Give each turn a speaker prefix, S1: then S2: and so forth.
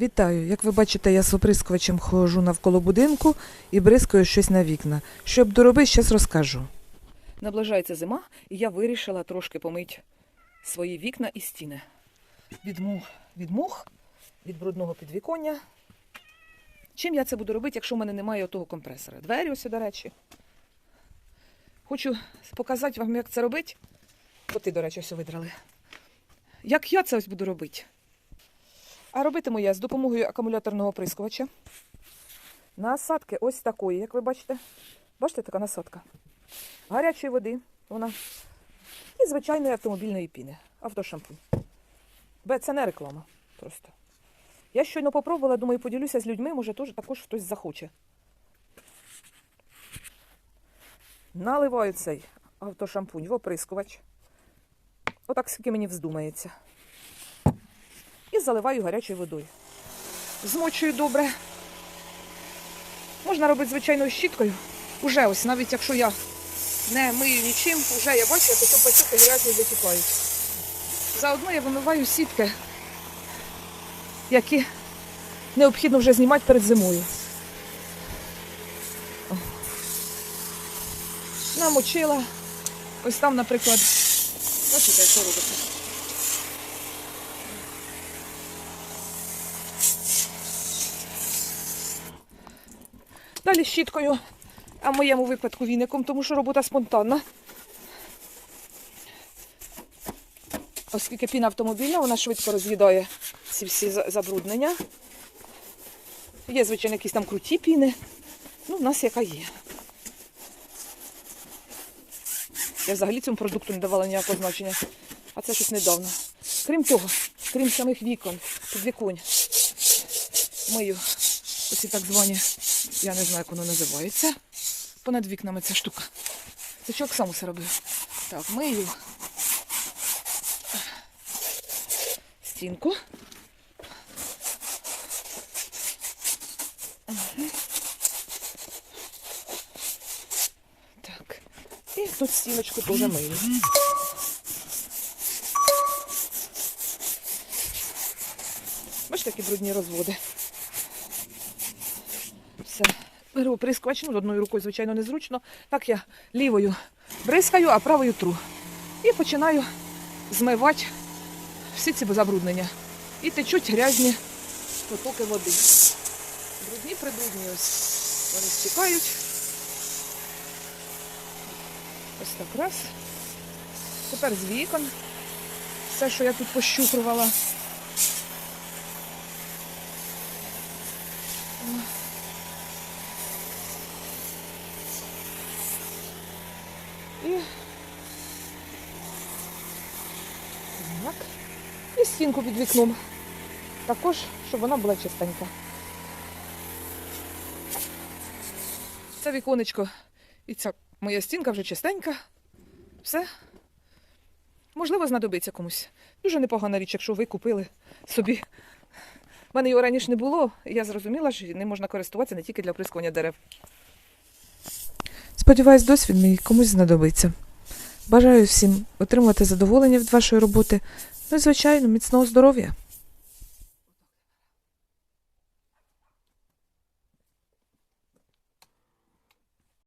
S1: Вітаю! Як ви бачите, я з оприскувачем ходжу навколо будинку і бризкаю щось на вікна. Щоб доробити, зараз розкажу. Наближається зима, і я вирішила трошки помити свої вікна і стіни. Від мух, від мух, від брудного підвіконня. Чим я це буду робити, якщо в мене немає того компресора? Двері ось, до речі. Хочу показати вам, як це робити. Коти, до речі, все видрали. Як я це ось буду робити? А робитиму я з допомогою акумуляторного прискувача. Насадки ось такої, як ви бачите. Бачите, така насадка. Гарячої води вона. І звичайної автомобільної піни. Автошампунь. Це не реклама. Просто. Я щойно попробувала, думаю, поділюся з людьми, може теж також хтось захоче. Наливаю цей автошампунь в оприскувач. Отак скільки мені вздумається заливаю гарячою водою. Змочую добре. Можна робити звичайною щіткою. Уже ось, навіть якщо я не мию нічим, вже я бачу, як ось пасюки грязні затікають. Заодно я вимиваю сітки, які необхідно вже знімати перед зимою. Намочила. Ось там, наприклад, бачите, що робиться. Далі щіткою, а в моєму випадку віником, тому що робота спонтанна. Оскільки піна автомобільна, вона швидко роз'їдає ці всі забруднення. Є, звичайно, якісь там круті піни. Ну, в нас яка є. Я взагалі цьому продукту не давала ніякого значення. А це щось недавно. Крім того, крім самих вікон, підвіконь, мию оці так звані, я не знаю, як воно називається. Понад вікнами ця штука. Це чоловік сам усе робив. Так, мию стінку. Так. І тут стіночку теж мию. Бачите, такі брудні розводи. Все. Беру прискувач, ну, одною рукою, звичайно, незручно. Так я лівою бризкаю, а правою тру. І починаю змивати всі ці забруднення. І течуть грязні потоки води. Брудні прибрудні ось. Вони стікають. Ось так раз. Тепер з вікон. Все, що я тут пощупрувала. І так. І стінку під вікном. Також, щоб вона була чистенька. Це віконечко і ця моя стінка вже чистенька. Все. Можливо, знадобиться комусь. Дуже непогана річ, якщо ви купили собі. У мене його раніше не було, і я зрозуміла, що ним можна користуватися не тільки для оприскування дерев. Сподіваюсь, досвід мій комусь знадобиться. Бажаю всім отримувати задоволення від вашої роботи. Ну і, звичайно, міцного здоров'я.